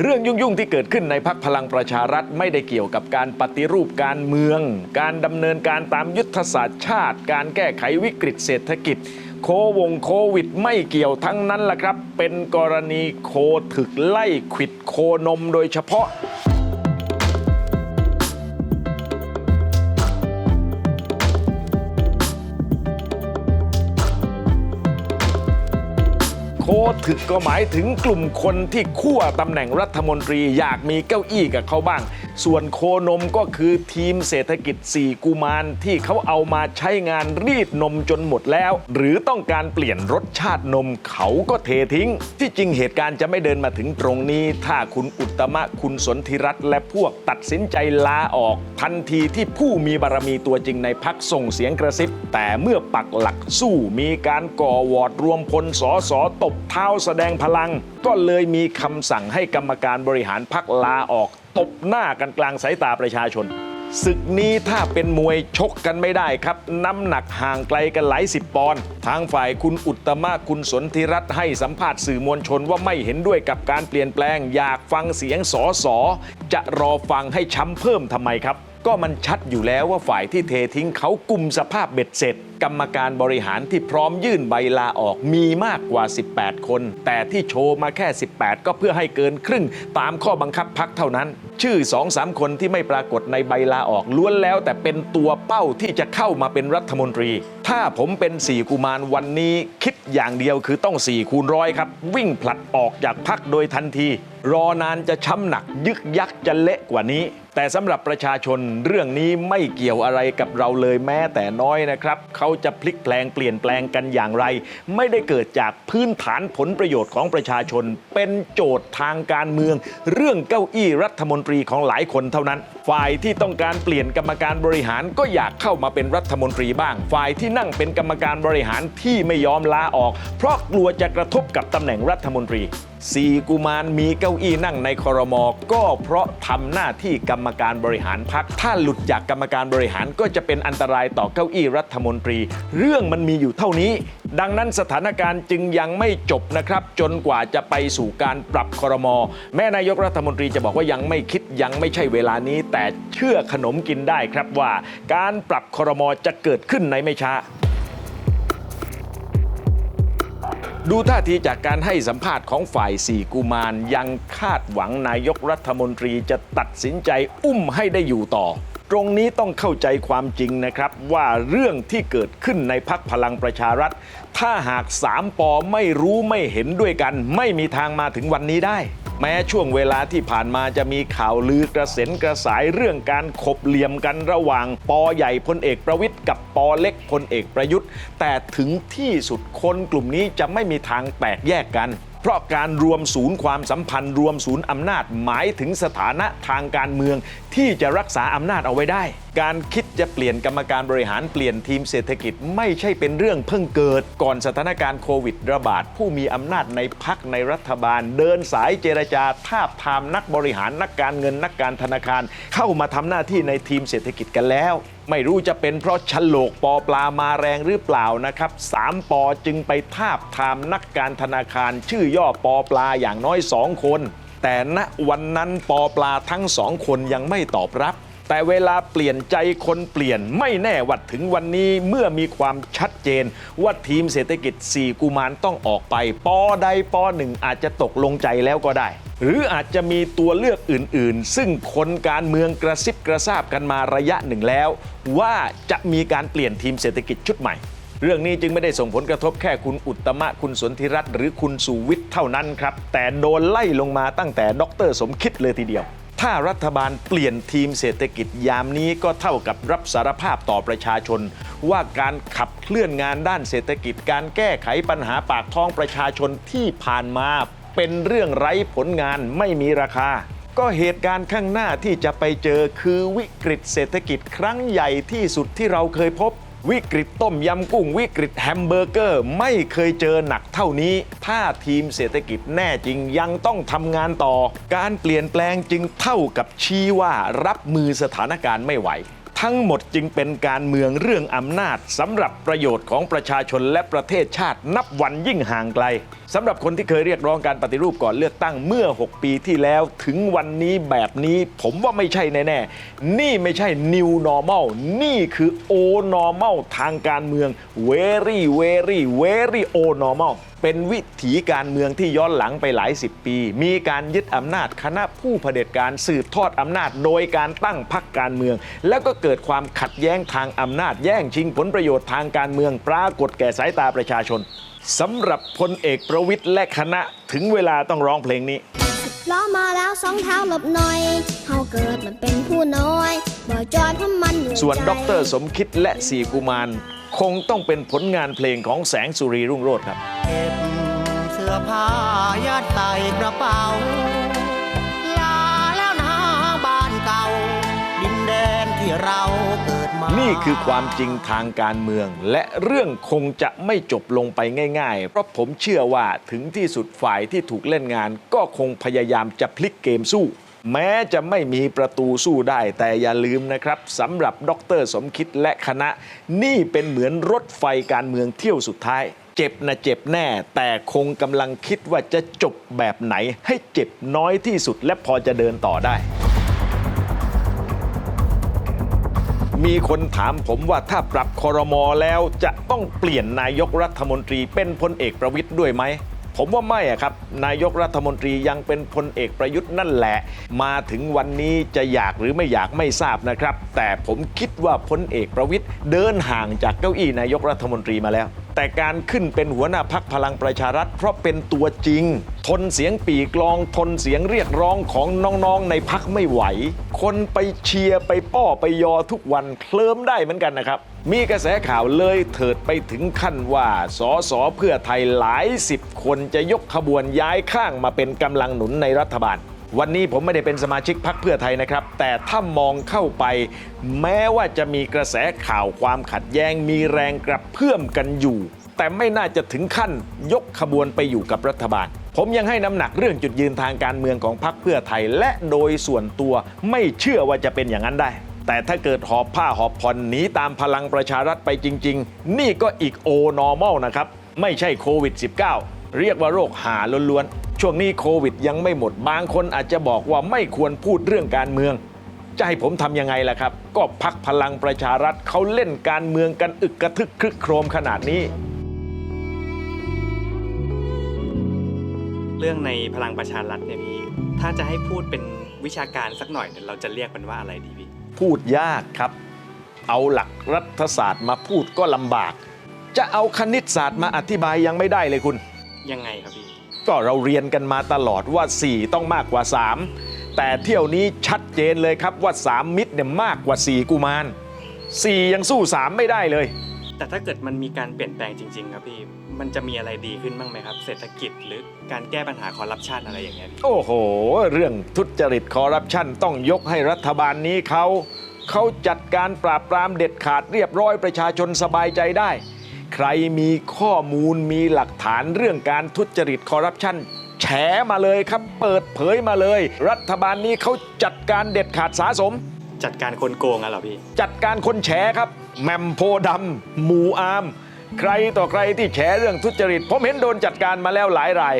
เรื่องยุ่งๆที่เกิดขึ้นในพักพลังประชารัฐไม่ได้เกี่ยวกับการปฏิรูปการเมือง การดำเนินการตามยุทธศาสตร์ชาติ การแก้ไขวิกฤตเศรษฐกิจ โควงโควิดไม่เกี่ยวทั้งนั้นล่ะครับ เป็นกรณีโคถึกไล่ขิดโคนมโดยเฉพาะ โคถึกก็หมายถึงกลุ่มคนที่คั่วตำแหน่งรัฐมนตรีอยากมีเก้าอี้กับเขาบ้าง ส่วนโคนมก็คือทีมเศรษฐกิจ 4 กุมารที่เขาเอามาใช้งานรีดนมจนหมดแล้ว หรือต้องการเปลี่ยนรสชาตินมเขาก็เททิ้ง ที่จริงเหตุการณ์จะไม่เดินมาถึงตรงนี้ ถ้าคุณอุตมะคุณสนธิรัตน์และพวกตัดสินใจลาออก ทันทีที่ผู้มีบารมีตัวจริงในพักส่งเสียงกระซิบ แต่เมื่อปักหลักสู้มีการก่อวอร์ดรวมพลสอสอตบเท้าแสดงพลัง ก็เลยมีคำสั่งให้กรรมการบริหารพักลาออก ตบหน้ากันกลางสายตาประชาชนศึกนี้ถ้าเป็นมวยชกกันไม่ได้ครับ น้ำหนักห่างไกลกันหลายสิบปอนด์ทางฝ่ายคุณอุตมะคุณสนธิรัตน์ให้สัมภาษณ์สื่อมวลชนว่าไม่เห็นด้วยกับการเปลี่ยนแปลง อยากฟังเสียงสอสอจะรอฟังให้ช้ำเพิ่มทำไมครับ ก็มันชัดอยู่แล้วว่าฝ่ายที่เททิ้งเขากลุ่มสภาพเบ็ดเสร็จ กรรมการบริหารที่พร้อมยื่นใบลาออกมีมากกว่า 18 คน แต่ที่โชว์มาแค่ 18 ก็เพื่อให้เกินครึ่ง ตามข้อบังคับพักเท่านั้น ชื่อ2-3คนที่ไม่ปรากฏในใบลาออกล้วนแล้ว แต่เป็นตัวเป้าที่จะเข้ามาเป็นรัฐมนตรี ถ้าผมเป็น4กุมารวันนี้คิดอย่างเดียวคือต้อง4คูณร้อยครับ วิ่งผลัดออกจากพักโดยทันที รอนานจะช้ำหนัก ยึกยักจะเละกว่านี้แต่สำหรับประชาชนเรื่องนี้ไม่เกี่ยวอะไรกับเราเลยแม้แต่น้อยนะครับ เขาจะพลิกแปลงเปลี่ยนแปลงกันอย่างไร ไม่ได้เกิดจากพื้นฐานผลประโยชน์ของประชาชน เป็นโจทย์ทางการเมือง เรื่องเก้าอี้รัฐมนตรีของหลายคนเท่านั้น ฝ่ายที่ต้องการเปลี่ยนกรรมการบริหารก็อยากเข้ามาเป็นรัฐมนตรีบ้าง ฝ่ายที่นั่งเป็นกรรมการบริหารที่ไม่ยอมลาออก เพราะกลัวจะกระทบกับตำแหน่งรัฐมนตรี สี่กุมารมีเก้าอี้นั่งในคอรมอก็เพราะทำหน้าที่กรรมการบริหารพัก ถ้าหลุดจากกรรมการบริหารก็จะเป็นอันตรายต่อเก้าอี้รัฐมนตรี เรื่องมันมีอยู่เท่านี้ ดังนั้นสถานการณ์จึงยังไม่จบนะครับ จนกว่าจะไปสู่การปรับคอรมอแม่นายกรัฐมนตรีจะบอกว่ายังไม่คิดยังไม่ใช่เวลานี้ แต่เชื่อขนมกินได้ครับว่า การปรับคอรมอจะเกิดขึ้นในไม่ช้า ดูท่าทีจากการให้สัมภาษณ์ของฝ่ายสี่กุมารยังคาดหวังนายกรัฐมนตรีจะตัดสินใจอุ้มให้ได้อยู่ต่อ ตรงนี้ต้องเข้าใจความจริงนะครับ ว่าเรื่องที่เกิดขึ้นในพักพลังประชารัฐ ถ้าหากสามปอไม่รู้ไม่เห็นด้วยกัน ไม่มีทางมาถึงวันนี้ได้ แม้ช่วงเวลาที่ผ่านมาจะมีข่าวลือกระเซ็นกระสายเรื่องการขบเหลี่ยมกันระหว่าง ปอใหญ่พลเอกประวิทย์กับปอเล็กพลเอกประยุทธ์ แต่ถึงที่สุดคนกลุ่มนี้จะไม่มีทางแตกแยกกันเพราะการรวมศูนย์ความสัมพันธ์รวมศูนย์อำนาจหมายถึงสถานะทางการเมืองที่จะรักษาอำนาจเอาไว้ได้การคิดจะเปลี่ยนกรรมการบริหารเปลี่ยนทีมเศรษฐกิจไม่ใช่เป็นเรื่องเพิ่งเกิด ก่อนสถานการณ์โควิดระบาด ผู้มีอำนาจในพักในรัฐบาล เดินสายเจรจาทาบทามนักบริหารนักการเงินนักการธนาคาร เข้ามาทำหน้าที่ในทีมเศรษฐกิจกันแล้วไม่รู้จะเป็นเพราะฉลกปอปลามาแรงหรือเปล่านะครับสามปอจึงไปทาบทามนักการธนาคาร ชื่อย่อปอปลาอย่างน้อยสองคน แต่ณวันนั้นปอปลาทั้งสองคนยังไม่ตอบรับ แต่เวลาเปลี่ยนใจคนเปลี่ยนไม่แน่วัดถึงวันนี้เมื่อมีความชัดเจน ว่าทีมเศรษฐกิจ 4 กุมารต้องออกไป ปอใดปอหนึ่งอาจจะตกลงใจแล้วก็ได้ หรืออาจจะมีตัวเลือกอื่น ๆ ซึ่งคนการเมืองกระซิบกระซาบกันมาระยะหนึ่งแล้ว ว่าจะมีการเปลี่ยนทีมเศรษฐกิจชุดใหม่เรื่องนี้จึงไม่ได้ส่งผลกระทบแค่คุณอุตมะคุณสนธิรัตน์หรือคุณสุวิทย์เท่านั้นครับ แต่โดนไล่ลงมาตั้งแต่ดรสมคิดเลยทีเดียว ถ้ารัฐบาลเปลี่ยนทีมเศรษฐกิจยามนี้ก็เท่ากับรับสารภาพต่อประชาชน ว่าการขับเคลื่อนงานด้านเศรษฐกิจ การแก้ไขปัญหาปากท้องประชาชนที่ผ่านมาเป็นเรื่องไร้ผลงานไม่มีราคา ก็เหตุการณ์ข้างหน้าที่จะไปเจอคือวิกฤตเศรษฐกิจครั้งใหญ่ที่สุดที่เราเคยพบ วิกฤตต้มยำกุ้ง วิกฤตแฮมเบอร์เกอร์ ไม่เคยเจอหนักเท่านี้ ถ้าทีมเศรษฐกิจแน่จริงยังต้องทำงานต่อ การเปลี่ยนแปลงจึงเท่ากับชี้ว่ารับมือสถานการณ์ไม่ไหว ทั้งหมดจึงเป็นการเมืองเรื่องอำนาจสำหรับประโยชน์ของประชาชนและประเทศชาตินับวันยิ่งห่างไกล สำหรับคนที่เคยเรียกร้องการปฏิรูปก่อนเลือกตั้งเมื่อ 6 ปีที่แล้วถึงวันนี้แบบนี้ผมว่าไม่ใช่แน่ๆ นี่ไม่ใช่ new normal นี่คือ o normal ทางการเมือง very very very o normal เป็นวิถีการเมืองที่ย้อนหลังไปหลายสิบปี มีการยึดอำนาจคณะผู้เผด็จการสืบทอดอำนาจโดยการตั้งพรรคการเมือง แล้วก็เกิดความขัดแย้งทางอำนาจแย่งชิงผลประโยชน์ทางการเมืองปรากฏแก่สายตาประชาชน สำหรับพลเอกประวิตยและคณะถึงเวลาต้องร้องเพลงนี้ ล้อมาแล้วสองเท้าหลบหน่อยเฮาเกิดมันเป็นผู้น้อยบ่จอยเพราะมันเหนื่อยส่วนใจดรสมคิดและสี่กุมารคงต้องเป็นผลงานเพลงของแสงสุรีรุ่งโรจน์ครับ เก็บเสื้อผ้ายัดใส่กระเป๋า ที่เราเกิดมานี่คือความจริงทางการเมือง และเรื่องคงจะไม่จบลงไปง่าย ๆ เพราะผมเชื่อว่าถึงที่สุดฝ่ายที่ถูกเล่นงาน ก็คงพยายามจะพลิกเกมสู้ แม้จะไม่มีประตูสู้ได้ แต่อย่าลืมนะครับสำหรับดรสมคิดและคณะ นี่เป็นเหมือนรถไฟการเมืองเที่ยวสุดท้าย เจ็บนะเจ็บแน่ แต่คงกำลังคิดว่าจะจบแบบไหน ให้เจ็บน้อยที่สุดและพอจะเดินต่อได้ มีคนถามผมว่าถ้าปรับคอรมอแล้วจะต้องเปลี่ยนนายกรัฐมนตรีเป็นพลเอกประวิทย์ด้วยไหม ผมว่าไม่อะครับ นายกรัฐมนตรียังเป็นพลเอกประยุทธ์นั่นแหละ มาถึงวันนี้จะอยากหรือไม่อยากไม่ทราบนะครับ แต่ผมคิดว่าพลเอกประวิทย์เดินห่างจากเก้าอี้นายกรัฐมนตรีมาแล้ว แต่การขึ้นเป็นหัวหน้าพักพลังประชารัฐ เพราะเป็นตัวจริง ทนเสียงปีกลอง ทนเสียงเรียกร้องของน้องๆในพักไม่ไหว คนไปเชียร์ไปป้อไปยอทุกวันเคลิ้มได้เหมือนกันนะครับ มีกระแสข่าวเลยเถิดไปถึงขั้นว่าสอสอเพื่อไทยหลายสิบคนจะยกขบวนย้ายข้างมาเป็นกำลังหนุนในรัฐบาล วันนี้ผมไม่ได้เป็นสมาชิกพักเพื่อไทยนะครับ แต่ถ้ามองเข้าไป แม้ว่าจะมีกระแสข่าวความขัดแย้งมีแรงกระเพื่อมกันอยู่ แต่ไม่น่าจะถึงขั้นยกขบวนไปอยู่กับรัฐบาล ผมยังให้น้ำหนักเรื่องจุดยืนทางการเมืองของพรรคเพื่อไทย และโดยส่วนตัวไม่เชื่อว่าจะเป็นอย่างนั้นได้แต่ถ้าเกิดหอบผ้าหอบผ่อนหนีตามพลังประชารัฐไปจริง ๆ นี่ก็อีกโอนอร์มอลนะครับ ไม่ใช่โควิด -19 เรียกว่าโรคหาล้วนๆ ช่วงนี้โควิดยังไม่หมด บางคนอาจจะบอกว่าไม่ควรพูดเรื่องการเมือง จะให้ผมทำยังไงล่ะครับ ก็พักพลังประชารัฐเขาเล่นการเมืองกันอึกกระทึกครึกโครมขนาดนี้ เรื่องในพลังประชารัฐเนี่ยพี่ ถ้าจะให้พูดเป็นวิชาการสักหน่อยเนี่ยเราจะเรียกมันว่าอะไรดีพี่ พูดยากครับ เอาหลักรัฐศาสตร์มาพูดก็ลำบาก จะเอาคณิตศาสตร์มาอธิบายยังไม่ได้เลยคุณ ยังไงครับพี่ ก็เราเรียนกันมาตลอดว่า 4 ต้องมากกว่า 3 แต่เที่ยวนี้ชัดเจนเลยครับว่า 3 มิตรเนี่ยมากกว่า 4 กุมาร 4 ยังสู้ 3 ไม่ได้เลย แต่ถ้าเกิดมันมีการเปลี่ยนแปลงจริง ๆ ครับพี่ มันจะมีอะไรดีขึ้นบ้างไหมครับ เศรษฐกิจหรือการแก้ปัญหาคอร์รัปชันอะไรอย่างเงี้ยพี่โอ้โห เรื่องทุจริตคอร์รัปชันต้องยกให้รัฐบาลนี้เขาเขาจัดการปราบปรามเด็ดขาดเรียบร้อยประชาชนสบายใจได้ ใครมีข้อมูลมีหลักฐานเรื่องการทุจริตคอร์รัปชันแฉมาเลยครับ เปิดเผยมาเลย รัฐบาลนี้เขาจัดการเด็ดขาดสาสม จัดการคนโกงอะเหรอพี่ จัดการคนแฉครับแหมมโพธิ์ดำหมูอาม ใครต่อใครที่แฉเรื่องทุจริต ผมเห็นโดนจัดการมาแล้วหลายราย